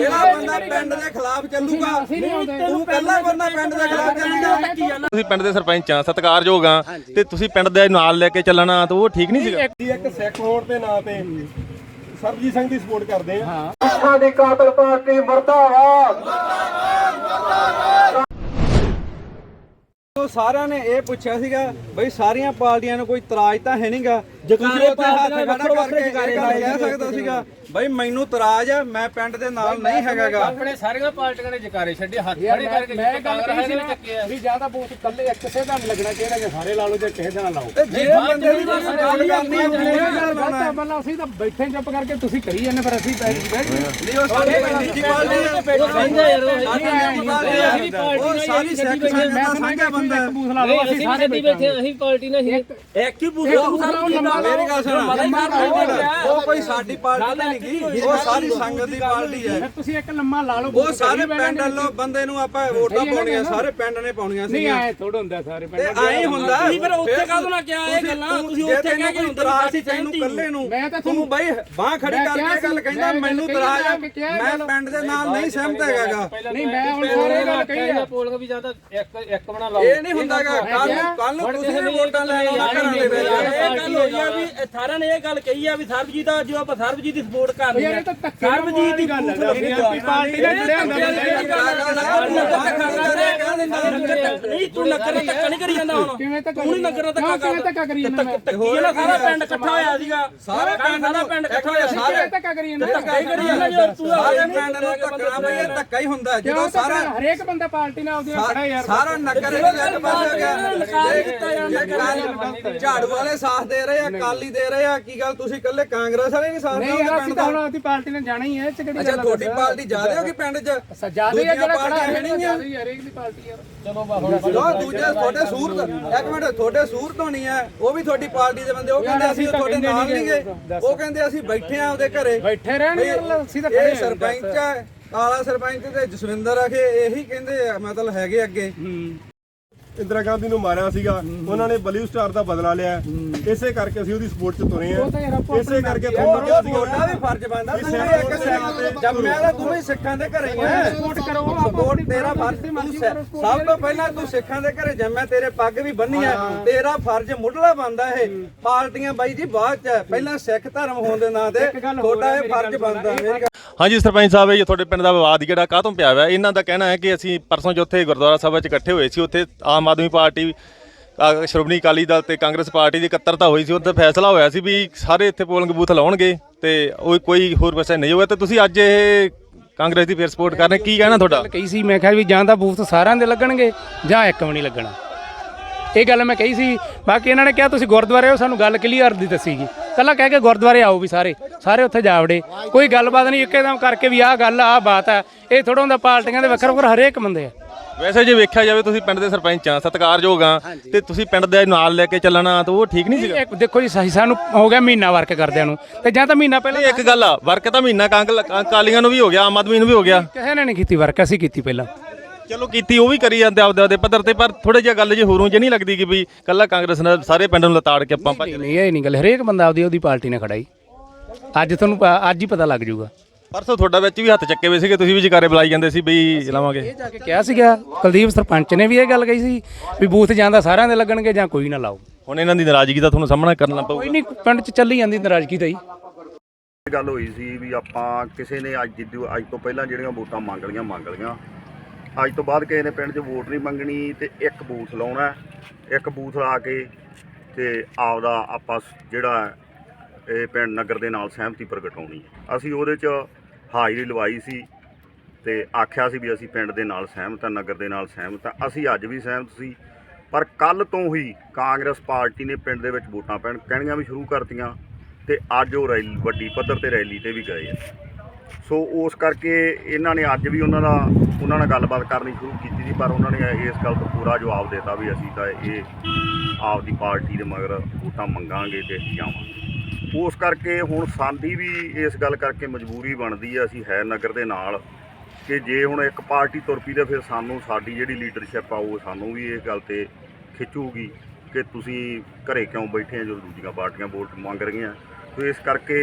ਜਿਹੜਾ ਬੰਦਾ ਪਿੰਡ ਦੇ ਖਿਲਾਫ ਚੱਲੂਗਾ ਤੂੰ ਪਹਿਲਾ ਬੰਦਾ ਪਿੰਡ ਦੇ ਖਿਲਾਫ ਚੱਲੂਗਾ। ਤੁਸੀਂ ਪਿੰਡ ਦੇ ਸਰਪੰਚ ਆ ਸਤਿਕਾਰਯੋਗ ਆ ਤੇ ਤੁਸੀਂ ਪਿੰਡ ਦੇ ਨਾਲ ਲੈ ਕੇ ਚੱਲਣਾ ਤਾਂ ਉਹ ਠੀਕ ਨਹੀਂ ਸੀਗਾ? ਇੱਕ ਸਿੱਖ ਹੋਣ ਦੇ ਨਾਂ ਤੇ ਸਰਬਜੀਤ ਸਿੰਘ ਦੀ ਸਪੋਰਟ ਕਰਦੇ ਆ। ਸਾਡੀ ਕਾਤਲ ਪਾਰਟੀ ਮਰਦਾਬਾਦ। ਉਹ ਸਾਰਿਆਂ ਨੇ ਇਹ ਪੁੱਛਿਆ ਸੀਗਾ ਬਈ ਸਾਰੀਆਂ ਪਾਰਟੀਆਂ ਨੂੰ ਕੋਈ ਤਰਾਜ ਤਾਂ ਹੈ ਨਹੀਂਗਾ ਦੂਸਰੇ ਉੱਤੇ ਹੱਥ ਖੜਾ ਕਰਕੇ ਇਹ ਗੱਲ ਕਹਿ ਸਕਦਾ ਸੀਗਾ ਬਈ ਮੈਨੂੰ ਤਰਾਜ ਆ ਮੈਂ ਪਿੰਡ ਦੇ ਨਾਲ ਨਹੀਂ ਹੈਗਾਗਾ ਆਪਣੇ ਸਾਰੀਆਂ ਪਾਰਟੀਆਂ ਨੇ ਜਕਾਰੇ ਛੱਡੇ ਹੱਥ ਖੜੇ ਕਰਕੇ ਮੈਂ ਗੱਲ ਕਹੀ ਨੇ ਸੀ ਚੱਕਿਆ ਵੀ ਜ਼ਿਆਦਾ ਬੂਥ ਕੱਲੇ ਇੱਕ ਕਿਸੇ ਦਾ ਨਹੀਂ ਲੱਗਣਾ ਚਾਹੀਦਾ ਕਿ ਸਾਰੇ ਲਾ ਲਓ ਜਾਂ ਕਿਸੇ ਦਾ ਨਾ ਲਾਓ ਤੇ ਜੇ ਬੰਦੇ ਦੀ ਗੱਲ ਕਰਨੀ ਹੈ ਉਹਨੇ ਗੱਲ ਹੈ। ਪਹਿਲਾਂ ਅਸੀਂ ਤਾਂ ਬੈਠੇ ਚੁੱਪ ਕਰਕੇ ਤੁਸੀਂ ਕਰੀ ਜਾਂਦੇ ਪਰ ਅਸੀਂ ਬੈਠ ਬੈਠ ਨਹੀਂ ਉਹ ਸਾਡੀ ਨਿੱਜੀ ਪਾਰਟੀ ਹੈ ਸਾਡੀ ਨਿੱਜੀ ਪਾਰਟੀ ਹੈ ਉਹ ਸਾਰੀ ਸੰਗਤ ਦਾ ਸਾਂਝਾ ਬੰਦਾ ਹੈ ਬੂਥ ਲਾ ਲਓ ਅਸੀਂ ਸਾਰੇ ਬੈਠੇ ਅਸੀਂ ਪਾਰਟੀ ਨਹੀਂ ਇੱਕ ਹੀ ਮੇਰੀ ਗੱਲ ਸੁਣ। ਉਹ ਕੋਈ ਸਾਡੀ ਪਾਰਟੀ ਨਹੀਂ ਗਈ ਉਹ ਸਾਰੀ ਸੰਗਤ ਦੀ ਪਾਰਟੀ ਹੈ। ਤੁਸੀਂ ਇੱਕ ਲੰਮਾ ਲਾ ਲਓ ਉਹ ਸਾਰੇ ਪਿੰਡ ਵੱਲੋਂ ਬੰਦੇ ਨੂੰ ਆਪਾਂ ਵੋਟਾਂ ਪਾਉਣੀਆਂ ਸਾਰੇ ਪਿੰਡ ਨੇ ਪਾਉਣੀਆਂ ਨਹੀਂ ਸੀ ਆਏ ਥੋੜਾ ਹੁੰਦਾ ਸਾਰੇ ਤੇ ਪਿੰਡ ਐਂ ਹੁੰਦਾ ਤੁਸੀਂ ਫਿਰ ਉੱਥੇ ਕਾਹਦੋਂ ਨਾ ਕਿਹਾ ਇਹ ਗੱਲਾਂ? ਤੁਸੀਂ ਉੱਥੇ ਕਹਿ ਕੇ ਹੁੰਦਾ ਅਸੀਂ ਤੈਨੂੰ ਇਕੱਲੇ ਨੂੰ ਮੈਂ ਤਾਂ ਤੂੰ ਬਾਈ ਬਾਹ ਖੜੀ ਕਰਕੇ ਗੱਲ ਕਹਿੰਦਾ ਮੈਨੂੰ ਤਰਾਜ ਮੈਂ। ਪਿੰਡ ਦੇ ਨਾਲ ਨਹੀਂ ਸਹਿਮਤ ਹੈਗਾਗਾ। ਨਹੀਂ ਮੈਂ ਹੁਣ ਸਾਰੇ ਗੱਲ ਕਹੀ ਆ। ਪੋਲਿੰਗ ਵੀ ਜ਼ਿਆਦਾ ਇੱਕ ਇੱਕ ਬਣਾ ਲਾਓ। ਇਹ ਨਹੀਂ ਹੁੰਦਾਗਾ ਕੱਲ ਨੂੰ ਕੱਲ ਨੂੰ ਤੁਸੀਂ ਵੀ ਵੋਟਾਂ ਲੈਣ ਆਉਣਾ ਘਰਾਂ ਦੇ ਵਿੱਚ। ਇਹ ਗੱਲ ਹੋਈ ਆ ਵੀ ਸਾਰਿਆਂ ਨੇ ਇਹ ਗੱਲ ਕਹੀ ਆ ਵੀ ਸਰਬਜੀਤ ਆ ਜੋ ਆਪਾਂ ਸਰਬਜੀਤ ਦੀ ਸਪੋਰਟ ਕਰਨੀ ਯਾਰ ਆ। ਸਰਬਜੀਤ ਦੀ ਗੱਲ ਹੈ ਆਪਣੀ ਪਾਰਟੀ ਦਾ ਜੁੜਿਆ ਹੁੰਦਾ ਨਹੀਂ ਤੂੰ ਨਗਰ ਦਾ ਧੱਕਾ ਨਹੀਂ ਕਰੀ ਜਾਂਦਾ ਹੁਣ। ਤੂੰ ਨਹੀਂ ਨਗਰ ਦਾ ਧੱਕਾ ਕਿਵੇਂ ਧੱਕਾ ਕਰੀ ਜਾਂਦਾ ਨਾਲ? ਸਾਰਾ ਪਿੰਡ ਇਕੱਠਾ ਹੋਇਆ ਸੀਗਾ। ਸਾਰੇ ਪਿੰਡ ਸਾਰਾ ਪਿੰਡ ਇਕੱਠਾ ਹੋਇਆ ਸਾਰੇ। ਧੱਕਾ ਕਰੀ ਜਾਂਦਾ ਧੱਕਾ ਹੀ ਕਰੀ ਜਾਂਦਾ ਯਾਰ ਤੂੰ ਸਾਰੇ ਪਿੰਡ ਨੂੰ ਧੱਕਾ ਬਈ ਇਹ ਧੱਕਾ ਹੀ ਹੁੰਦਾ। ਜਦੋਂ ਸਾਰਾ ਹਰੇਕ ਬੰਦਾ ਪਾਰਟੀ ਨਾਲ ਆਉਂਦੀ ਖੜਾ ਯਾਰ ਸਾਰਾ ਨਗਰ ਇੱਕ ਪਾਸੇ ਹੋ ਗਿਆ। ਝਾੜੂ ਵਾਲੇ ਸਾਥ ਦੇ ਰਹੇ ਆ ਕਾਲੀ ਦੇ ਰਹੇ ਆ ਕੀ ਗੱਲ ਤੁਸੀਂ ਇਕੱਲੇ ਕਾਂਗਰਸ ਵਾਲੇ ਨਹੀਂ ਸਾਥ ਨਹੀਂ ਦਿਓਗੇ ਯਾਰ ਪਿੰਡ ਅਸੀਂ ਦਾ? ਤਾਂ ਹੁਣ ਆਪਣੀ ਪਾਰਟੀ ਨਾਲ ਜਾਣਾ ਹੀ ਹੈ ਇਹ ਚ ਕਿਹੜੀ ਅੱਛਾ ਗੱਲ ਤੁਹਾਡੀ ਪਾਰਟੀ ਜ਼ਿਆਦਾ ਹੋਗੀ ਪਿੰਡ 'ਚ? ਸਜਾਦੇ ਆ ਜਿਹੜਾ ਖੜਾ ਪਾਰਟੀਆਂ ਹੈ ਨਹੀਂ ਜ਼ਿਆਦਾ ਹੀ ਹਰੇਕ ਦੀ ਪਾਰਟੀ ਯਾਰ ਜੋ ਦੂਜੇ ਤੁਹਾਡੇ ਸੂਰਤ ਇੱਕ ਮਿੰਟ ਤੁਹਾਡੇ ਸੂਰਤ ਹੋਣੀ ਹੈ ਉਹ ਵੀ ਤੁਹਾਡੀ ਪਾਰਟੀ ਦੇ ਬੰਦੇ ਉਹ ਕਹਿੰਦੇ ਅਸੀਂ ਤੁਹਾਡੇ ਨਾਲ ਨਹੀਂ ਗਏ। ਉਹ ਕਹਿੰਦੇ ਅਸੀਂ ਬੈਠੇ ਆ ਉਹਦੇ ਘਰੇ। ਬੈਠੇ ਰਹਿਣ ਯਾਰ ਅਸੀਂ ਤਾਂ ਇਹ ਸਰਪੰਚ ਹੈ ਕਾਲਾ ਸਰਪੰਚ ਤੇ ਜਸਵਿੰਦਰ ਅਖੇ ਇਹੀ ਕਹਿੰਦੇ ਆ, ਮਤਲਬ ਹੈਗੇ ਅੱਗੇ। ਇੰਦਰਾ ਗਾਂਧੀ ਨੂੰ ਮਾਰਿਆ ਸੀਗਾ ਉਹਨਾਂ ਨੇ ਬਲਿਊ ਸਟਾਰ ਦਾ ਬਦਲਾ ਲਿਆ। ਇਸੇ ਕਰਕੇ ਅਸੀਂ ਉਹਦੀ ਸਪੋਰਟ 'ਚ ਤੁਰੇ ਆ ਇਸੇ ਕਰਕੇ ਤੁਹਾਨੂੰ ਕਿਹਾ ਵੀ ਫਰਜ਼ ਬਣਦਾ ਤੂੰ ਇੱਕ ਸਿੱਖ ਜੰਮਿਆ ਤਾਂ ਤੂੰ ਵੀ ਸਿੱਖਾਂ ਦੇ ਘਰੇ ਹੀ ਹੈ। ਸਪੋਰਟ ਕਰੋ ਸਪੋਰਟ ਤੇਰਾ ਫਰਜ਼ ਤੂੰ ਸ- ਸਭ ਤੋਂ ਪਹਿਲਾਂ ਤੂੰ ਸਿੱਖਾਂ ਦੇ ਘਰੇ ਜੰਮਿਆ ਤੇਰੇ ਪੱਗ ਵੀ ਬੰਨੀ ਹੈ। ਤੇਰਾ ਫਰਜ਼ ਮੁੱਢਲਾ ਬਣਦਾ ਇਹ। ਪਾਰਟੀਆਂ ਬਾਈ ਜੀ ਬਾਅਦ ਚ ਹੈ। ਪਹਿਲਾਂ ਸਿੱਖ ਧਰਮ ਹੋਣ ਦੇ ਨਾਂ ਤੇ ਤੁਹਾਡਾ ਇਹ ਫਰਜ਼ ਬਣਦਾ ਮੇਰੀ ਹਾਂਜੀ ਸਰਪੰਚ ਸਾਹਿਬ ਇਹ ਤੁਹਾਡੇ ਪਿੰਡ ਦਾ ਵਿਵਾਦ ਜਿਹੜਾ ਕਾਹਤੋਂ ਪਿਆ ਹੋਇਆ ਇਹਨਾਂ ਦਾ ਕਹਿਣਾ ਹੈ ਕਿ ਅਸੀਂ ਪਰਸੋਂ ਜਿੱਥੇ ਗੁਰਦੁਆਰਾ ਸਭਾ 'ਚ ਇਕੱਠੇ ਹੋਏ ਸੀ ਉੱਥੇ ਆਮ ਆਦਮੀ ਪਾਰਟੀ ਅ, ਸ਼੍ਰੋਮਣੀ ਅਕਾਲੀ ਦਲ ਤੇ ਕਾਂਗਰਸ ਪਾਰਟੀ ਦੀ ਇਕੱਤਰਤਾ ਹੋਈ ਸੀ ਉੱਥੇ ਫੈਸਲਾ ਹੋਇਆ ਸੀ ਵੀ ਸਾਰੇ ਇੱਥੇ ਪੋਲਿੰਗ ਬੂਥ ਲਾਉਣਗੇ ਤੇ ਉਹ ਕੋਈ ਹੋਰ ਪਾਸੇ ਨਹੀਂ ਹੋਇਆ ਤੇ ਤੁਸੀਂ ਅੱਜ ਇਹ ਕਾਂਗਰਸ ਦੀ ਫੇਰ ਸਪੋਰਟ ਕਰ ਰਹੇ ਕੀ ਕਹਿਣਾ ਤੁਹਾਡਾ? ਕਹੀ ਸੀ ਮੈਂ ਕਿਹਾ ਵੀ ਜਾਂ ਤਾਂ ਬੂਥ ਸਾਰਿਆਂ ਦੇ ਲੱਗਣਗੇ ਜਾਂ ਇੱਕ ਵੀ ਨਹੀਂ ਲੱਗਣਾ। ਇਹ ਗੱਲ ਮੈਂ ਕਹੀ ਸੀ। ਬਾਕੀ ਇਹਨਾਂ ਨੇ ਕਿਹਾ ਤੁਸੀਂ ਗੁਰਦੁਆਰੇ ਹੋ ਸਾਨੂੰ ਗੱਲ ਕਲੀਅਰ ਦੀ ਦੱਸੀਗੀ ਕੱਲਾ ਕਹਿ ਕੇ ਗੁਰਦੁਆਰੇ ਆਓ ਵੀ ਸਾਰੇ। ਸਾਰੇ ਉੱਥੇ ਜਾ ਵੜੇ। ਕੋਈ ਗੱਲਬਾਤ ਨਹੀਂ ਇੱਕਦਮ ਕਰਕੇ ਵੀ ਆਹ ਗੱਲ ਆਹ ਬਾਤ ਹੈ ਇਹ ਥੋੜਾ ਹੁੰਦਾ ਪਾਰਟੀਆਂ ਦੇ ਵੱਖਰੇ ਵੱਖਰੇ ਹਰੇਕ ਬੰਦੇ ਆ। ਵੈਸੇ ਜੇ ਵੇਖਿਆ ਜਾਵੇ ਤੁਸੀਂ ਪਿੰਡ ਦੇ ਸਰਪੰਚ ਆ ਸਤਿਕਾਰਯੋਗ ਆ। ਤੇ ਤੁਸੀਂ ਪਿੰਡ ਦੇ ਨਾਲ ਲੈ ਕੇ ਚੱਲਣਾ ਤਾਂ ਉਹ ਠੀਕ ਨਹੀਂ ਸੀਗਾ? ਇੱਕ ਦੇਖੋ ਜੀ ਸਹੀ ਸਾਨੂੰ ਹੋ ਗਿਆ ਮਹੀਨਾ ਵਰਕ ਕਰਦਿਆਂ ਨੂੰ। ਤੇ ਜਾਂ ਤਾਂ ਮਹੀਨਾ ਪਹਿਲਾਂ ਇੱਕ ਗੱਲ ਆ ਵਰਕ ਤਾਂ ਮਹੀਨਾ ਕਾਂਗਲ ਕਾਲੀਆਂ ਨੂੰ ਵੀ ਹੋ ਗਿਆ ਆਮ ਆਦਮੀ ਨੂੰ ਵੀ ਹੋ ਗਿਆ। ਕਿਸੇ ਨੇ ਨਹੀਂ ਕੀਤੀ ਵਰਕ ਅਸੀਂ ਕੀਤੀ ਪਹਿਲਾਂ। ਚਲੋ ਕੀਤੀ ਉਹ ਵੀ ਕਰੀ ਜਾਂਦੇ ਆਪਦੇ ਆਪਦੇ ਪੱਧਰ ਤੇ ਪਰ ਥੋੜੇ ਜਿਹਾ ਗੱਲ ਜੇ ਹੋਰੋਂ ਜੇ ਨਹੀਂ ਲੱਗਦੀ ਕਿ ਵੀ ਕੱਲਾ ਕਾਂਗਰਸ ਨਾਲ ਸਾਰੇ ਪਿੰਡ ਨੂੰ ਲਤਾੜ ਕੇ ਆਪਾਂ ਭੱਜ ਨਹੀਂ ਇਹ ਨਹੀਂ ਗੱਲ ਹਰੇਕ ਬੰਦਾ ਆਪਦੀ ਉਹਦੀ ਪਾਰਟੀ ਨਾਲ ਖੜਾ ਹੀ ਅੱਜ ਤੁਹਾਨੂੰ ਪ- ਅੱਜ ਹੀ ਪਤਾ ਲੱਗ ਜਾਊਗਾ। ਪਰਸੋਂ ਤੁਹਾਡਾ ਵਿੱਚ ਵੀ ਹੱਥ ਚੱਕੇ ਹੋਏ ਸੀਗੇ ਤੁਸੀਂ ਵੀ ਜਕਾਰੇ ਬੁਲਾਈ ਜਾਂਦੇ ਸੀ ਬਈ ਚਲਾਵਾਂਗੇ ਜਾ ਕੇ ਕਿਹਾ ਸੀਗਾ ਕੁਲਦੀਪ ਸਰਪੰਚ ਨੇ ਵੀ ਇਹ ਗੱਲ ਕਹੀ ਸੀ ਵੀ ਬੂਥ ਜਾਂਦਾ ਸਾਰਿਆਂ ਦੇ ਲੱਗਣਗੇ ਜਾਂ ਕੋਈ ਨਾ ਲਾਓ। ਹੁਣ ਇਹਨਾਂ ਦੀ ਨਾਰਾਜ਼ਗੀ ਦਾ ਤੁਹਾਨੂੰ ਸਾਹਮਣਾ ਕਰਨਾ ਪਊਗਾ ਕੋਈ ਨਹੀਂ ਪਿੰਡ 'ਚ ਚੱਲੀ ਜਾਂਦੀ ਨਾਰਾਜ਼ਗੀ ਤਾਂ ਹੀ ਗੱਲ ਹੋਈ ਸੀ ਵੀ ਆਪਾਂ ਕਿਸੇ ਨੇ ਅੱਜ ਜਿੱਦੂ ਅੱਜ ਤੋਂ ਪਹਿਲਾਂ ਜਿਹੜੀਆਂ ਵੋਟਾਂ ਮੰਗ ਲਈਆਂ ਮੰਗ ਲਈਆਂ। ਅੱਜ ਤੋਂ ਬਾਅਦ ਕਿਸੇ ਨੇ ਪਿੰਡ 'ਚ ਵੋਟ ਨਹੀਂ ਮੰਗਣੀ ਤੇ ਇੱਕ ਬੂਥ ਲਾਉਣਾ ਇੱਕ ਬੂਥ ਲਾ ਕੇ ਤੇ ਆਪਦਾ ਆਪਾਂ ਜਿਹੜਾ ਇਹ ਪਿੰਡ ਨਗਰ ਦੇ ਨਾਲ ਸਹਿਮਤੀ ਪ੍ਰਗਟਾਉਣੀ ਅਸੀਂ ਉਹਦੇ 'ਚ ਹਾਜ਼ਰੀ ਲਵਾਈ ਸੀ ਤੇ ਆਖਿਆ ਸੀ ਵੀ ਅਸੀਂ ਪਿੰਡ ਦੇ ਨਾਲ ਸਹਿਮਤ ਹਾਂ, ਨਗਰ ਦੇ ਨਾਲ ਸਹਿਮਤ ਹਾਂ। ਅਸੀਂ ਅੱਜ ਵੀ ਸਹਿਮਤ ਸੀ, ਪਰ ਕੱਲ ਤੋਂ ਹੀ ਕਾਂਗਰਸ ਪਾਰਟੀ ਨੇ ਪਿੰਡ ਦੇ ਵਿੱਚ ਵੋਟਾਂ ਪੈਣ ਕਹਿਣੀਆਂ ਵੀ ਸ਼ੁਰੂ ਕਰਤੀਆਂ ਤੇ ਅੱਜ ਉਹ ਰੈਲੀ ਵੱਡੀ ਪੱਧਰ ਤੇ ਰੈਲੀ ਤੇ ਵੀ ਗਏ ਆ। ਸੋ ਉਸ ਕਰਕੇ ਇਹਨਾਂ ਨੇ ਅੱਜ ਵੀ ਉਹਨਾਂ ਦਾ, ਉਹਨਾਂ ਨਾਲ ਗੱਲਬਾਤ ਕਰਨੀ ਸ਼ੁਰੂ ਕੀਤੀ ਸੀ, ਪਰ ਉਹਨਾਂ ਨੇ ਇਸ ਗੱਲ ਤੋਂ ਪੂਰਾ ਜਵਾਬ ਦਿੱਤਾ ਵੀ ਅਸੀਂ ਤਾਂ ਇਹ ਆਪਦੀ ਪਾਰਟੀ ਦੇ ਮਗਰ ਵੋਟਾਂ ਮੰਗਾਂਗੇ ਤੇ ਅਸੀਂ ਜਾਵਾਂਗੇ ਉਸ ਕਰਕੇ ਹੁਣ ਸਾਡੀ ਵੀ ਇਸ ਗੱਲ ਕਰਕੇ ਮਜਬੂਰੀ ਬਣਦੀ ਹੈ ਅਸੀਂ ਹੈ ਨਗਰ ਦੇ ਨਾਲ ਕਿ ਜੇ ਹੁਣ ਇੱਕ ਪਾਰਟੀ ਤੁਰ ਪਈ ਤਾਂ ਫਿਰ ਸਾਨੂੰ ਸਾਡੀ ਜਿਹੜੀ ਲੀਡਰਸ਼ਿਪ ਆ, ਉਹ ਸਾਨੂੰ ਵੀ ਇਹ ਗੱਲ ਤੇ ਖਿੱਚੂਗੀ ਕਿ ਤੁਸੀਂ ਘਰੇ ਕਿਉਂ ਬੈਠੇ ਆ ਜਦੋਂ ਦੂਜੀਆਂ ਪਾਰਟੀਆਂ ਵੋਟ ਮੰਗ ਰਹੀਆਂ। ਸੋ ਇਸ ਕਰਕੇ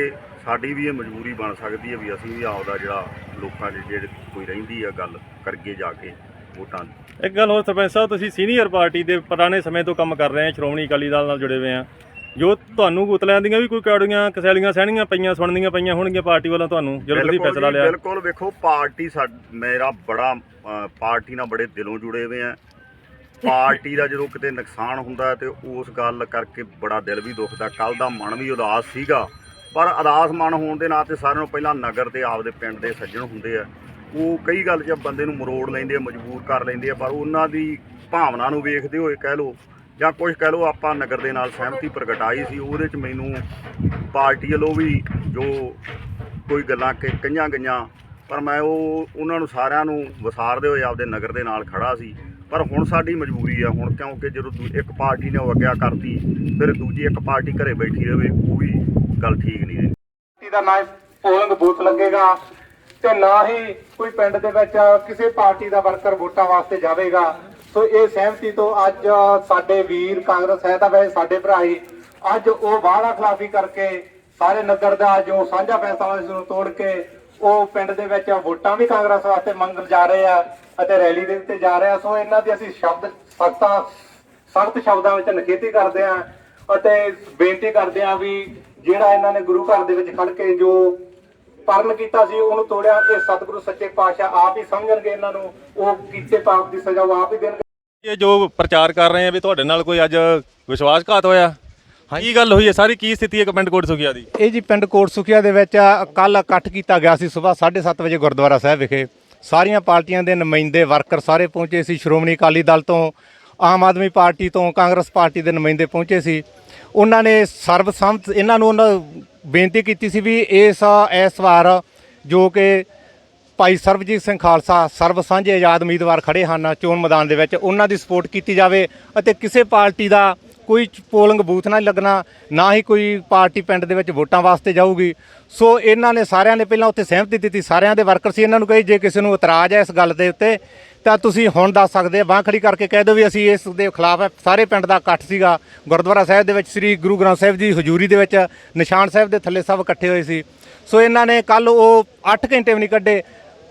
ਸਾਡੀ ਵੀ ਇਹ ਮਜਬੂਰੀ ਬਣ ਸਕਦੀ ਹੈ ਵੀ ਅਸੀਂ ਵੀ ਆਪਦਾ ਜਿਹੜਾ ਲੋਕਾਂ 'ਚ ਜਿਹੜੇ ਕੋਈ ਰਹਿੰਦੀ ਆ ਗੱਲ ਕਰਗੇ ਜਾ ਕੇ ਵੋਟਾਂ ਦੀ। ਇੱਕ ਗੱਲ ਹੋਰ ਸਰਪੰਚ ਸਾਹਿਬ ਤੁਸੀਂ ਸੀਨੀਅਰ ਪਾਰਟੀ ਦੇ ਪੁਰਾਣੇ ਸਮੇਂ ਤੋਂ ਕੰਮ ਕਰ ਰਹੇ ਆ ਸ਼੍ਰੋਮਣੀ ਅਕਾਲੀ ਦਲ ਨਾਲ ਜੁੜੇ ਹੋਏ ਆ। ਜੋ ਤੁਹਾਨੂੰ ਗੁਤਲਿਆਂ ਦੀਆਂ ਵੀ ਕੋਈ ਕੌੜੀਆਂ ਕਸੈਲੀਆਂ ਸਹਿਣੀਆਂ ਪਈਆਂ ਸੁਣਨੀਆਂ ਪਈਆਂ ਹੋਣਗੀਆਂ ਪਾਰਟੀ ਵੱਲੋਂ ਤੁਹਾਨੂੰ ਜਦੋਂ ਤੁਸੀਂ ਫੈਸਲਾ ਲਿਆ। ਬਿਲਕੁਲ ਵੇਖੋ ਪਾਰਟੀ ਮੇਰਾ ਬੜਾ ਪਾਰਟੀ ਨਾਲ ਬੜੇ ਦਿਲੋਂ ਜੁੜੇ ਹੋਏ ਆ। ਪਾਰਟੀ ਦਾ ਜਦੋਂ ਕਿਤੇ ਨੁਕਸਾਨ ਹੁੰਦਾ ਤੇ ਉਸ ਗੱਲ ਕਰਕੇ ਬੜਾ ਦਿਲ ਵੀ ਦੁਖਦਾ। ਕੱਲ ਦਾ ਮਨ ਵੀ ਉਦਾਸ ਸੀਗਾ, ਪਰ ਉਦਾਸ ਮਨ ਹੋਣ ਦੇ ਨਾਤੇ ਸਾਰਿਆਂ ਨੂੰ ਪਹਿਲਾਂ ਨਗਰ ਤੇ ਆਪਦੇ ਪਿੰਡ ਦੇ ਸੱਜਣ ਹੁੰਦੇ ਆ। ਉਹ ਕਈ ਗੱਲ 'ਚ ਬੰਦੇ ਨੂੰ ਮਰੋੜ ਲੈਂਦੇ ਆ, ਮਜਬੂਰ ਕਰ ਲੈਂਦੇ ਆ, ਪਰ ਉਹਨਾਂ ਦੀ ਭਾਵਨਾ ਨੂੰ ਵੇਖਦੇ ਹੋਏ ਕਹਿ ਲਓ ਜਾਂ ਕੁਝ ਕਹਿ ਲਓ ਆਪਾਂ ਨਗਰ ਦੇ ਨਾਲ ਸਹਿਮਤੀ ਪ੍ਰਗਟਾਈ ਸੀ, ਉਹਦੇ 'ਚ ਮੈਨੂੰ ਪਾਰਟੀ ਵੱਲੋਂ ਵੀ ਜੋ ਕੋਈ ਗੱਲਾਂ ਕਿ ਕਈਆਂ ਗਈਆਂ, ਪਰ ਮੈਂ ਉਹ, ਉਹਨਾਂ ਨੂੰ ਸਾਰਿਆਂ ਨੂੰ ਵਿਸਾਰਦੇ ਹੋਏ ਆਪਦੇ ਨਗਰ ਦੇ ਨਾਲ ਖੜਾ ਸੀ। ਪਰ ਹੁਣ ਸਾਡੀ ਮਜਬੂਰੀ ਆ, ਹੁਣ ਕਿਉਂਕਿ ਜਦੋਂ ਇੱਕ ਪਾਰਟੀ ਨੇ ਉਹ ਅੱਗਿਆ ਕਰਤੀ, ਫਿਰ ਦੂਜੀ ਇੱਕ ਪਾਰਟੀ ਘਰੇ ਬੈਠੀ ਰਵੇ, ਉਹ ਵੀ ਗੱਲ ਠੀਕ ਨਹੀਂ ਰਹੀ। ਪਾਰਟੀ ਦਾ ਨਾ ਪੋਲਿੰਗ ਬੂਥ ਲੱਗੇਗਾ ਤੇ ਨਾ ਹੀ ਕੋਈ ਪਿੰਡ ਦੇ ਵਿੱਚ ਕਿਸੇ ਪਾਰਟੀ ਦਾ ਵਰਕਰ ਵੋਟਾਂ ਵਾਸਤੇ ਜਾਵੇਗਾ। ਸੋ ਇਹ ਸਹਿਮਤੀ ਤੋਂ ਅੱਜ ਸਾਡੇ ਵੀਰ ਕਾਂਗਰਸ ਹੈ ਤਾਂ ਵੈਸੇ ਸਾਡੇ ਭਰਾ ਹੀ, ਅੱਜ ਉਹ ਵਾਅਦਾ ਖਿਲਾਫੀ ਕਰਕੇ ਸਾਰੇ ਨਗਰ ਦਾ ਜੋ ਸਾਂਝਾ ਫੈਸਲਾ ਸੀ ਨੂੰ ਤੋੜ ਕੇ ਉਹ ਪਿੰਡ ਦੇ ਵਿੱਚ ਵੋਟਾਂ ਵੀ ਕਾਂਗਰਸ ਵਾਸਤੇ ਮੰਗਣ ਜਾ ਰਹੇ ਆ ਅਤੇ ਰੈਲੀ ਦੇ ਉੱਤੇ ਜਾ ਰਹੇ ਆ। ਸੋ ਇਹਨਾਂ ਦੀ ਅਸੀਂ ਸ਼ਬਦ ਸਖਤਾਂ, ਸਖਤ ਸ਼ਬਦਾਂ ਵਿੱਚ ਨਿਖੇਧੀ ਕਰਦੇ ਆ ਅਤੇ ਬੇਨਤੀ ਕਰਦੇ ਆ ਵੀ ਜਿਹੜਾ ਇਹਨਾਂ ਨੇ ਗੁਰੂ ਘਰ ਦੇ ਵਿੱਚ ਖੜ ਕੇ ਜੋ ਪਰਨ ਕੀਤਾ ਸੀ, ਉਹਨੂੰ ਤੋੜਿਆ। ਇਹ ਸਤਿਗੁਰੂ ਸੱਚੇ ਪਾਤਸ਼ਾਹ ਆਪ ਹੀ ਸਮਝਣਗੇ ਇਹਨਾਂ ਨੂੰ। ਉਹ ਕੀਤੇ ਪਾਪ ਦੀ ਸਜ਼ਾ ਆਪ ਹੀ ਦੇਣਗੇ। ਇਹ ਜੋ ਪ੍ਰਚਾਰ ਕਰ ਰਹੇ ਆ ਵੀ ਤੁਹਾਡੇ ਨਾਲ ਕੋਈ ਅੱਜ ਵਿਸ਼ਵਾਸਘਾਤ ਹੋਇਆ। ਕੀ ਗੱਲ ਹੋਈ ਹੈ? ਸਾਰੀ ਕੀ ਸਥਿਤੀ ਹੈ ਕਮੈਂਟ ਕੋਡ ਸੁਖਿਆ ਦੀ? ਇਹ ਜੀ ਪਿੰਡ ਕੋਟ ਸੁਖੀਆ ਦੇ ਵਿੱਚ ਕੱਲ ਇਕੱਠ ਕੀਤਾ ਗਿਆ ਸੀ ਸਵੇਰ 7:30 ਵਜੇ ਗੁਰਦੁਆਰਾ ਸਾਹਿਬ ਵਿਖੇ। ਸਾਰੀਆਂ ਪਾਰਟੀਆਂ ਦੇ ਨੁਮਾਇੰਦੇ ਵਰਕਰ ਸਾਰੇ ਪਹੁੰਚੇ ਸੀ। ਸ਼੍ਰੋਮਣੀ ਅਕਾਲੀ ਦਲ ਤੋਂ ਆਮ ਆਦਮੀ ਪਾਰਟੀ ਤੋਂ ਕਾਂਗਰਸ ਪਾਰਟੀ ਦੇ ਨੁਮਾਇੰਦੇ ਪਹੁੰਚੇ ਸੀ। ਉਹਨਾਂ ਨੇ ਸਰਬਸੰਮਤ ਇਹਨਾਂ ਨੂੰ ਉਹਨਾਂ ਬੇਨਤੀ ਕੀਤੀ ਸੀ ਵੀ ਇਸ ਇਸ ਵਾਰ ਜੋ ਕਿ ਭਾਈ ਸਰਬਜੀਤ ਸਿੰਘ ਖਾਲਸਾ ਸਰਬ ਸਾਂਝੇ ਆਜ਼ਾਦ ਉਮੀਦਵਾਰ ਖੜੇ ਹਨ ਚੋਣ ਮੈਦਾਨ ਦੇ ਵਿੱਚ ਉਹਨਾਂ ਦੀ ਸਪੋਰਟ ਕੀਤੀ ਜਾਵੇ ਅਤੇ ਕਿਸੇ ਪਾਰਟੀ ਦਾ ਕੋਈ ਪੋਲਿੰਗ ਬੂਥ ਨਾ ਲੱਗਣਾ, ਨਾ ਹੀ ਕੋਈ ਪਾਰਟੀ ਪਿੰਡ ਦੇ ਵਿੱਚ ਵੋਟਾਂ ਵਾਸਤੇ ਜਾਊਗੀ। ਸੋ ਇਹਨਾਂ ਨੇ ਸਾਰਿਆਂ ਨੇ ਪਹਿਲਾਂ ਉੱਥੇ ਸਹਿਮਤੀ ਦਿੱਤੀ, ਸਾਰਿਆਂ ਦੇ ਵਰਕਰ ਸੀ ਇਹਨਾਂ ਨੂੰ ਕਹੀ, ਜੇ ਕਿਸੇ ਨੂੰ ਇਤਰਾਜ਼ ਹੈ ਇਸ ਗੱਲ ਦੇ ਉੱਤੇ, ਤਾਂ ਤੁਸੀਂ ਹੁਣ ਦੱਸ ਸਕਦੇ ਆ, ਬਾਂਹ ਖੜੀ ਕਰਕੇ ਕਹਿ ਦਿਓ ਵੀ ਅਸੀਂ ਇਸ ਦੇ ਖਿਲਾਫ ਹੈ। ਸਾਰੇ ਪਿੰਡ ਦਾ ਇਕੱਠ ਸੀਗਾ, ਗੁਰਦੁਆਰਾ ਸਾਹਿਬ ਦੇ ਵਿੱਚ ਸ੍ਰੀ ਗੁਰੂ ਗ੍ਰੰਥ ਸਾਹਿਬ ਜੀ ਹਜ਼ੂਰੀ ਦੇ ਵਿੱਚ, ਨਿਸ਼ਾਨ ਸਾਹਿਬ ਦੇ ਥੱਲੇ ਸਭ ਇਕੱਠੇ ਹੋਏ ਸੀ। ਸੋ ਇਹਨਾਂ ਨੇ ਕੱਲ ਉਹ 8 ਘੰਟੇ ਵੀ ਨਹੀਂ ਕੱਢੇ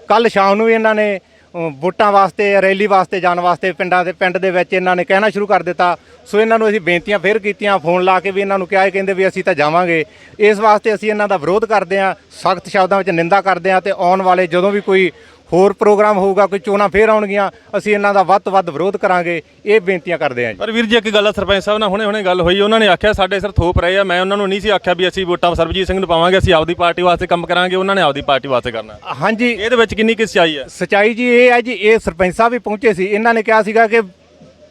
ਕੱਲ ਸ਼ਾਮ ਨੂੰ ਵੀ ਇਹਨਾਂ ਨੇ ਵੋਟਾਂ ਵਾਸਤੇ ਰੈਲੀ ਵਾਸਤੇ ਜਾਣ ਵਾਸਤੇ ਪਿੰਡਾਂ ਦੇ ਪਿੰਡ ਦੇ ਵਿੱਚ ਇਹਨਾਂ ਨੇ ਕਹਿਣਾ ਸ਼ੁਰੂ ਕਰ ਦਿੱਤਾ। ਸੋ ਇਹਨਾਂ ਨੂੰ ਅਸੀਂ ਬੇਨਤੀਆਂ ਫੇਰ ਕੀਤੀਆਂ, ਫੋਨ ਲਾ ਕੇ ਵੀ ਇਹਨਾਂ ਨੂੰ ਕਿਹਾ ਇਹ ਕਹਿੰਦੇ ਵੀ ਅਸੀਂ ਤਾਂ ਜਾਵਾਂਗੇ। ਇਸ ਵਾਸਤੇ ਅਸੀਂ ਇਹਨਾਂ ਦਾ ਵਿਰੋਧ ਕਰਦੇ ਹਾਂ, ਸਖਤ ਸ਼ਬਦਾਂ ਵਿੱਚ ਨਿੰਦਾ ਕਰਦੇ ਹਾਂ ਤੇ ਆਉਣ ਵਾਲੇ ਜਦੋਂ ਵੀ ਕੋਈ ਹੋਰ ਪ੍ਰੋਗਰਾਮ ਹੋਊਗਾ ਕੋਈ ਚੋਣਾਂ ਫੇਰ ਆਉਣਗੀਆਂ ਅਸੀਂ ਇਹਨਾਂ ਦਾ ਵੱਧ ਤੋਂ ਵੱਧ ਵਿਰੋਧ ਕਰਾਂਗੇ ਇਹ ਬੇਨਤੀਆਂ ਕਰਦੇ ਹਾਂ ਜੀ। ਪਰ ਵੀਰ ਜੀ ਇੱਕ ਗੱਲ ਆ ਸਰਪੰਚ ਸਾਹਿਬ ਨਾਲ ਹੁਣੇ ਹੁਣੇ ਗੱਲ ਹੋਈ ਉਹਨਾਂ ਨੇ ਆਖਿਆ ਸਾਡੇ ਸਿਰ ਥੋਪ ਰਹੇ ਆ ਮੈਂ ਉਹਨਾਂ ਨੂੰ ਨਹੀਂ ਸੀ ਆਖਿਆ ਵੀ ਅਸੀਂ ਵੋਟਾਂ ਸਰਬਜੀਤ ਸਿੰਘ ਨੂੰ ਪਾਵਾਂਗੇ ਅਸੀਂ ਆਪਦੀ ਪਾਰਟੀ ਵਾਸਤੇ ਕੰਮ ਕਰਾਂਗੇ ਉਹਨਾਂ ਨੇ ਆਪਦੀ ਪਾਰਟੀ ਵਾਸਤੇ ਕਰਨਾ। ਹਾਂਜੀ। ਇਹਦੇ ਵਿੱਚ ਕਿੰਨੀ ਕਿ ਸੱਚਾਈ ਹੈ ਸਚਾਈ ਜੀ ਇਹ ਹੈ ਜੀ ਇਹ ਸਰਪੰਚ ਸਾਹਿਬ ਵੀ ਪਹੁੰਚੇ ਸੀ ਇਹਨਾਂ ਨੇ ਕਿਹਾ ਸੀਗਾ ਕਿ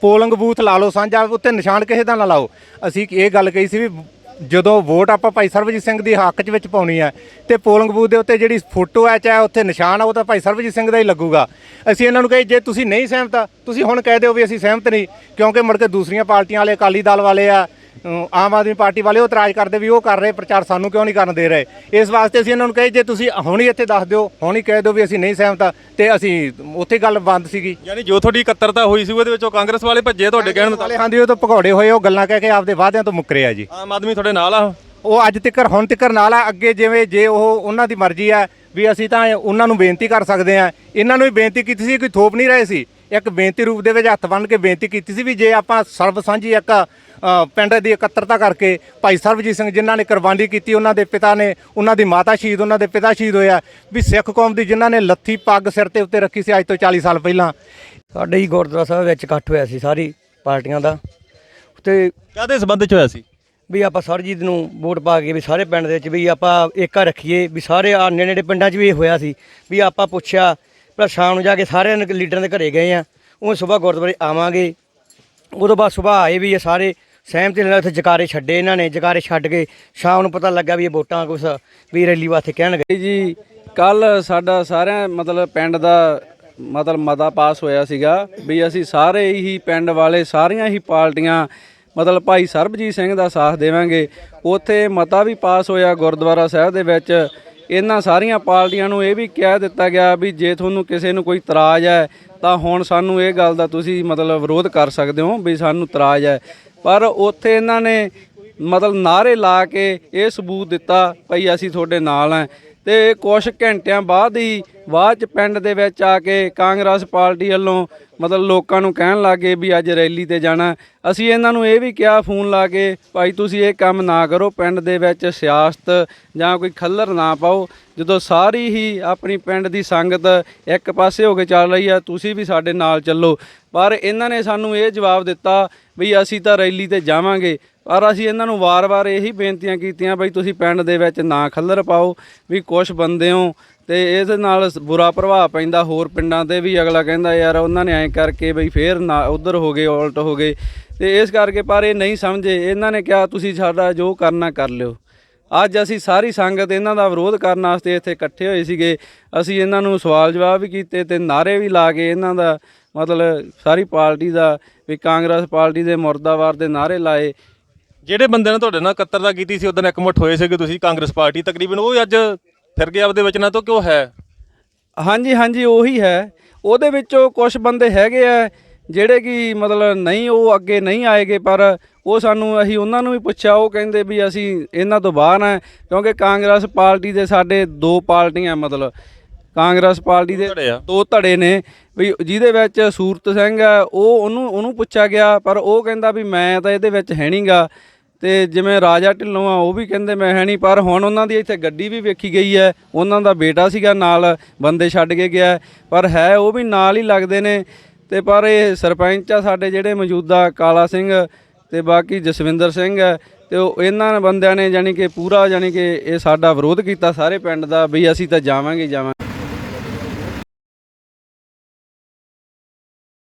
ਪੋਲਿੰਗ ਬੂਥ ਲਾ ਲਓ ਸਾਂਝਾ ਉੱਤੇ ਨਿਸ਼ਾਨ ਕਿਸੇ ਦਾ ਨਾ ਲਾਓ। ਅਸੀਂ ਇਹ ਗੱਲ ਕਹੀ ਸੀ ਵੀ ਜਦੋਂ ਵੋਟ ਆਪਾਂ ਭਾਈ ਸਰਬਜੀਤ ਸਿੰਘ ਦੀ ਹੱਕ 'ਚ ਵਿੱਚ ਪਾਉਣੀ ਹੈ ਤੇ ਪੋਲਿੰਗ ਬੂਥ ਦੇ ਉੱਤੇ ਜਿਹੜੀ ਫੋਟੋ ਹੈ, ਚਾਹੇ ਉੱਥੇ ਨਿਸ਼ਾਨ ਆ, ਉਹ ਤਾਂ ਭਾਈ ਸਰਬਜੀਤ ਸਿੰਘ ਦਾ ਹੀ ਲੱਗੂਗਾ। ਅਸੀਂ ਇਹਨਾਂ ਨੂੰ ਕਹੇ, ਜੇ ਤੁਸੀਂ ਨਹੀਂ ਸਹਿਮਤ, ਤੁਸੀਂ ਹੁਣ ਕਹਿ ਦਿਓ ਵੀ ਅਸੀਂ ਸਹਿਮਤ ਨਹੀਂ, ਕਿਉਂਕਿ ਮੁੜ ਕੇ ਦੂਸਰੀਆਂ ਪਾਰਟੀਆਂ ਵਾਲੇ ਅਕਾਲੀ ਦਲ ਵਾਲੇ ਆ ਆਮ ਆਦਮੀ ਪਾਰਟੀ ਵਾਲੇ ਉਹ ਇਤਰਾਜ਼ ਕਰਦੇ ਵੀ ਉਹ ਕਰ ਰਹੇ ਪ੍ਰਚਾਰ ਸਾਨੂੰ ਕਿਉਂ ਨਹੀਂ ਕਰਨ ਦੇ ਰਹੇ? ਇਸ ਵਾਸਤੇ ਅਸੀਂ ਇਹਨਾਂ ਨੂੰ ਕਹੇ ਜੇ ਤੁਸੀਂ ਹੁਣ ਹੀ ਇੱਥੇ ਦੱਸ ਦਿਓ ਹੁਣ ਹੀ ਕਹਿ ਦਿਓ ਵੀ ਅਸੀਂ ਨਹੀਂ ਸਹਿਮਤ ਤੇ ਅਸੀਂ ਉੱਥੇ ਗੱਲ ਬੰਦ ਸੀਗੀ। ਯਾਨੀ ਜੋ ਤੁਹਾਡੀ ਇਕੱਤਰਤਾ ਹੋਈ ਸੀ ਉਹਦੇ ਵਿੱਚੋਂ ਕਾਂਗਰਸ ਵਾਲੇ ਭੱਜੇ ਤੁਹਾਡੇ ਕਹਿਣ ਮੁਤਾਬਕ? ਹਾਂਜੀ ਉਹ ਤਾਂ ਭਗੌੜੇ ਹੋਏ ਉਹ ਗੱਲਾਂ ਕਹਿ ਕੇ ਆਪਦੇ ਵਾਅਦਿਆਂ ਤੋਂ ਮੁੱਕਰੇ ਆ ਜੀ। ਆਮ ਆਦਮੀ ਤੁਹਾਡੇ ਨਾਲ ਆ? ਉਹ ਅੱਜ ਤੱਕ ਹੁਣ ਤੱਕ ਨਾਲ ਆ ਅੱਗੇ ਜਿਵੇਂ ਜੇ ਉਹ ਉਹਨਾਂ ਦੀ ਮਰਜ਼ੀ ਆ ਵੀ ਅਸੀਂ ਤਾਂ ਉਹਨਾਂ ਨੂੰ ਬੇਨਤੀ ਕਰ ਸਕਦੇ ਆ। ਇਹਨਾਂ ਨੂੰ ਵੀ ਬੇਨਤੀ ਕੀਤੀ ਸੀ ਕੋਈ ਥੋਪ ਨਹੀਂ ਰਹੇ ਸੀ। ਇੱਕ ਬੇਨਤੀ ਰੂਪ ਦੇ ਵਿੱਚ ਹੱਥ ਬੰਨ੍ਹ ਕੇ ਬੇਨਤੀ ਕੀਤੀ ਸੀ ਵੀ ਜੇ ਆਪਾਂ ਸਰਬ ਸਾਂਝੀ ਇੱਕ ਪਿੰਡ ਦੀ ਇਕੱਤਰਤਾ ਕਰਕੇ ਭਾਈ ਸਰਬਜੀਤ ਸਿੰਘ ਜਿਨ੍ਹਾਂ ਨੇ ਕੁਰਬਾਨੀ ਕੀਤੀ ਉਹਨਾਂ ਦੇ ਪਿਤਾ ਨੇ ਉਹਨਾਂ ਦੀ ਮਾਤਾ ਸ਼ਹੀਦ ਉਹਨਾਂ ਦੇ ਪਿਤਾ ਸ਼ਹੀਦ ਹੋਇਆ ਵੀ ਸਿੱਖ ਕੌਮ ਦੀ ਜਿਨ੍ਹਾਂ ਨੇ ਲੱਥੀ ਪੱਗ ਸਿਰ ਤੇ ਉੱਤੇ ਰੱਖੀ ਸੀ ਅੱਜ ਤੋਂ 40 ਸਾਲ ਪਹਿਲਾਂ। ਸਾਡੇ ਹੀ ਗੁਰਦੁਆਰਾ ਸਾਹਿਬ ਵਿੱਚ ਇਕੱਠ ਹੋਇਆ ਸੀ ਸਾਰੀ ਪਾਰਟੀਆਂ ਦਾ। ਤੇ ਕਾਹਦੇ ਸੰਬੰਧ ਚ ਹੋਇਆ ਸੀ? ਵੀ ਆਪਾਂ ਸਰਜੀਤ ਨੂੰ ਵੋਟ ਪਾ ਕੇ ਵੀ ਸਾਰੇ ਪਿੰਡ ਦੇ ਵਿੱਚ ਵੀ ਆਪਾਂ ਏਕਾ ਰੱਖੀਏ ਵੀ ਸਾਰੇ ਆ ਨੇੜੇ ਨੇੜੇ ਪਿੰਡਾਂ 'ਚ ਵੀ ਇਹ ਹੋਇਆ ਸੀ ਵੀ ਆਪਾਂ ਪੁੱਛਿਆ ਪਰ ਸ਼ਾਮ ਨੂੰ ਜਾ ਕੇ ਸਾਰਿਆਂ ਨੇ ਲੀਡਰਾਂ ਦੇ ਘਰੇ ਗਏ ਆ, ਉਹ ਸਵੇਰ ਗੁਰਦੁਆਰੇ ਆਵਾਂਗੇ। ਉਦੋਂ ਬਾਅਦ ਸਵੇਰ ਆਏ ਵੀ ਇਹ ਸਾਰੇ ਸਹਿਮਤੀ ਨਾਲ ਉੱਥੇ ਜਕਾਰੇ ਛੱਡੇ ਇਹਨਾਂ ਨੇ, ਜਕਾਰੇ ਛੱਡ ਕੇ ਸ਼ਾਮ ਨੂੰ ਪਤਾ ਲੱਗਾ ਵੀ ਇਹ ਵੋਟਾਂ ਕੁਛ ਵੀ ਰੈਲੀ ਵਾਸਤੇ ਕਹਿਣਗੇ। ਜੀ ਕੱਲ ਸਾਡਾ ਸਾਰਿਆਂ, ਮਤਲਬ ਪਿੰਡ ਦਾ ਮਤਲਬ ਮਤਾ ਪਾਸ ਹੋਇਆ ਸੀਗਾ ਵੀ ਅਸੀਂ ਸਾਰੇ ਹੀ ਪਿੰਡ ਵਾਲੇ ਸਾਰੀਆਂ ਹੀ ਪਾਰਟੀਆਂ, ਮਤਲਬ ਭਾਈ ਸਰਬਜੀਤ ਸਿੰਘ ਦਾ ਸਾਥ ਦੇਵਾਂਗੇ। ਉੱਥੇ ਮਤਾ ਵੀ ਪਾਸ ਹੋਇਆ ਗੁਰਦੁਆਰਾ ਸਾਹਿਬ ਦੇ ਵਿੱਚ। ਇਹਨਾਂ ਸਾਰੀਆਂ ਪਾਰਟੀਆਂ ਨੂੰ ਇਹ ਵੀ ਕਹਿ ਦਿੱਤਾ ਗਿਆ ਵੀ ਜੇ ਤੁਹਾਨੂੰ ਕਿਸੇ ਨੂੰ ਕੋਈ ਤਰਾਜ ਹੈ, ਤਾਂ ਹੁਣ ਸਾਨੂੰ ਇਹ ਗੱਲ ਦਾ ਤੁਸੀਂ ਮਤਲਬ ਵਿਰੋਧ ਕਰ ਸਕਦੇ ਹੋ ਵੀ ਸਾਨੂੰ ਤਰਾਜ ਹੈ। ਪਰ ਉੱਥੇ ਇਹਨਾਂ ਨੇ ਮਤਲਬ ਨਾਰੇ ਲਾ ਕੇ ਇਹ ਸਬੂਤ ਦਿੱਤਾ, ਭਈ ਅਸੀਂ ਤੁਹਾਡੇ ਨਾਲ ਆ ਤੇ ਕੁਝ ਘੰਟਿਆਂ ਬਾਅਦ ਹੀ ਬਾਅਦ ਚ ਪਿੰਡ ਦੇ ਵਿੱਚ ਆ ਕੇ ਕਾਂਗਰਸ ਪਾਰਟੀ ਵੱਲੋਂ ਮਤਲਬ ਲੋਕਾਂ ਨੂੰ ਕਹਿਣ ਲੱਗੇ ਵੀ ਅੱਜ ਰੈਲੀ ਤੇ ਜਾਣਾ। ਅਸੀਂ ਇਹਨਾਂ ਨੂੰ ਇਹ ਵੀ ਕਿਹਾ, ਫੋਨ ਲਾ ਕੇ, ਭਾਈ ਤੁਸੀਂ ਇਹ ਕੰਮ ਨਾ ਕਰੋ, ਪਿੰਡ ਦੇ ਵਿੱਚ ਸਿਆਸਤ ਜਾਂ ਕੋਈ ਖੱਲਰ ਨਾ ਪਾਓ। ਜਦੋਂ ਸਾਰੀ ਹੀ ਆਪਣੀ ਪਿੰਡ ਦੀ ਸੰਗਤ ਇੱਕ ਪਾਸੇ ਹੋ ਕੇ ਚੱਲ ਰਹੀ ਆ, ਤੁਸੀਂ ਵੀ ਸਾਡੇ ਨਾਲ ਚੱਲੋ। ਪਰ ਇਹਨਾਂ ਨੇ ਸਾਨੂੰ ਇਹ ਜਵਾਬ ਦਿੱਤਾ ਵੀ ਅਸੀਂ ਤਾਂ ਰੈਲੀ ਤੇ ਜਾਵਾਂਗੇ। ਪਰ ਅਸੀਂ ਇਹਨਾਂ ਨੂੰ ਵਾਰ-ਵਾਰ ਇਹੀ ਬੇਨਤੀਆਂ ਕੀਤੀਆਂ ਬਈ ਤੁਸੀਂ ਪਿੰਡ ਦੇ ਵਿੱਚ ਨਾ ਖੱਲਰ ਪਾਓ, ਵੀ ਕੁਝ ਬੰਦੇ ਹੋ ਤੇ ਇਹਦੇ ਨਾਲ ਬੁਰਾ ਪ੍ਰਭਾਵ ਪੈਂਦਾ ਹੋਰ ਪਿੰਡਾਂ ਤੇ ਵੀ ਅਗਲਾ ਕਹਿੰਦਾ ਯਾਰ ਉਹਨਾਂ ਨੇ ਐਂ ਕਰਕੇ ਬਈ ਫੇਰ ਨਾ ਉਧਰ ਹੋ ਗਏ, ਉਲਟ ਹੋ ਗਏ ਤੇ ਇਸ ਕਰਕੇ ਪਰ ਇਹ ਨਹੀਂ ਸਮਝੇ, ਇਹਨਾਂ ਨੇ ਕਿਹਾ ਤੁਸੀਂ ਸਾਡਾ ਜੋ ਕਰਨਾ ਕਰ ਲਿਓ। ਅੱਜ ਅਸੀਂ ਸਾਰੀ ਸੰਗਤ ਇਹਨਾਂ ਦਾ ਵਿਰੋਧ ਕਰਨ ਵਾਸਤੇ ਇੱਥੇ ਇਕੱਠੇ ਹੋਏ ਸੀਗੇ, ਅਸੀਂ ਇਹਨਾਂ ਨੂੰ ਸਵਾਲ ਜਵਾਬ ਵੀ ਕੀਤੇ ਤੇ ਨਾਰੇ ਵੀ ਲਾ ਕੇ ਇਹਨਾਂ ਦਾ ਮਤਲਬ ਸਾਰੀ ਪਾਰਟੀ ਦਾ ਵੀ ਕਾਂਗਰਸ ਪਾਰਟੀ ਦੇ ਮੁਰਦਾਬਾਦ ਦੇ ਨਾਰੇ ਲਾਏ ਜਿਹੜੇ ਬੰਦੇ ਨੇ ਤੁਹਾਡੇ ਨਾਲ ਇਕੱਤਰਤਾ ਕੀਤੀ ਸੀ ਉਦੋਂ ਇਕਮੁੱਠ ਹੋਏ ਸੀਗੇ ਤੁਸੀਂ ਕਾਂਗਰਸ ਪਾਰਟੀ ਤਕਰੀਬਨ ਉਹ ਅੱਜ ਫਿਰ ਗਿਆ ਆਪਦੇ ਵਚਨਾਂ ਤੋਂ ਕਿਉਂ ਹੈ? ਹਾਂਜੀ ਹਾਂਜੀ ਉਹੀ ਹੈ। ਉਹਦੇ ਵਿੱਚੋਂ ਕੁਝ ਬੰਦੇ ਹੈਗੇ ਆ ਜਿਹੜੇ ਕਿ ਮਤਲਬ ਨਹੀਂ ਉਹ ਅੱਗੇ ਨਹੀਂ ਆਏਗੇ ਪਰ ਉਹ ਸਾਨੂੰ ਅਸੀਂ ਉਹਨਾਂ ਨੂੰ ਵੀ ਪੁੱਛਿਆ ਉਹ ਕਹਿੰਦੇ ਵੀ ਅਸੀਂ ਇਹਨਾਂ ਤੋਂ ਬਾਹਰ ਆ ਕਿਉਂਕਿ ਕਾਂਗਰਸ ਪਾਰਟੀ ਦੇ ਸਾਡੇ ਦੋ ਪਾਰਟੀਆਂ ਮਤਲਬ। ਕਾਂਗਰਸ ਪਾਰਟੀ ਦੇ। ਦੋ ਧੜੇ ਨੇ ਵੀ ਜਿਹਦੇ ਵਿੱਚ ਸੂਰਤ ਸਿੰਘ ਆ ਉਹ ਉਹਨੂੰ ਉਹਨੂੰ ਪੁੱਛਿਆ ਗਿਆ ਪਰ ਉਹ ਕਹਿੰਦਾ ਵੀ ਮੈਂ ਤਾਂ ਇਹਦੇ ਵਿੱਚ ਹੈ ਨਹੀਂਗਾ ਤੇ ਜਿਵੇਂ ਰਾਜਾ ਢਿੱਲੋਂ ਆ, ਉਹ ਵੀ ਕਹਿੰਦੇ ਮੈਂ ਹੈ ਨਹੀਂ, ਪਰ ਹੁਣ ਉਹਨਾਂ ਦੀ ਇੱਥੇ ਗੱਡੀ ਵੀ ਵੇਖੀ ਗਈ ਹੈ। ਉਹਨਾਂ ਦਾ ਬੇਟਾ ਸੀਗਾ ਨਾਲ, ਬੰਦੇ ਛੱਡ ਕੇ ਗਿਆ। ਪਰ ਹੈ, ਉਹ ਵੀ ਨਾਲ ਹੀ ਲੱਗਦੇ ਨੇ। ਤੇ ਪਰ ਇਹ ਸਰਪੰਚ ਆ ਸਾਡੇ ਜਿਹੜੇ ਮੌਜੂਦਾ ਕਾਲਾ ਸਿੰਘ ਤੇ ਬਾਕੀ ਜਸਵਿੰਦਰ ਸਿੰਘ ਹੈ ਤੇ ਉਹ ਇਹਨਾਂ ਬੰਦਿਆਂ ਨੇ ਜਾਨੀ ਕਿ ਪੂਰਾ ਜਾਨੀ ਕਿ ਇਹ ਸਾਡਾ ਵਿਰੋਧ ਕੀਤਾ ਸਾਰੇ ਪਿੰਡ ਦਾ, ਵੀ ਅਸੀਂ ਤਾਂ ਜਾਵਾਂਗੇ ਜਾਵਾਂਗੇ।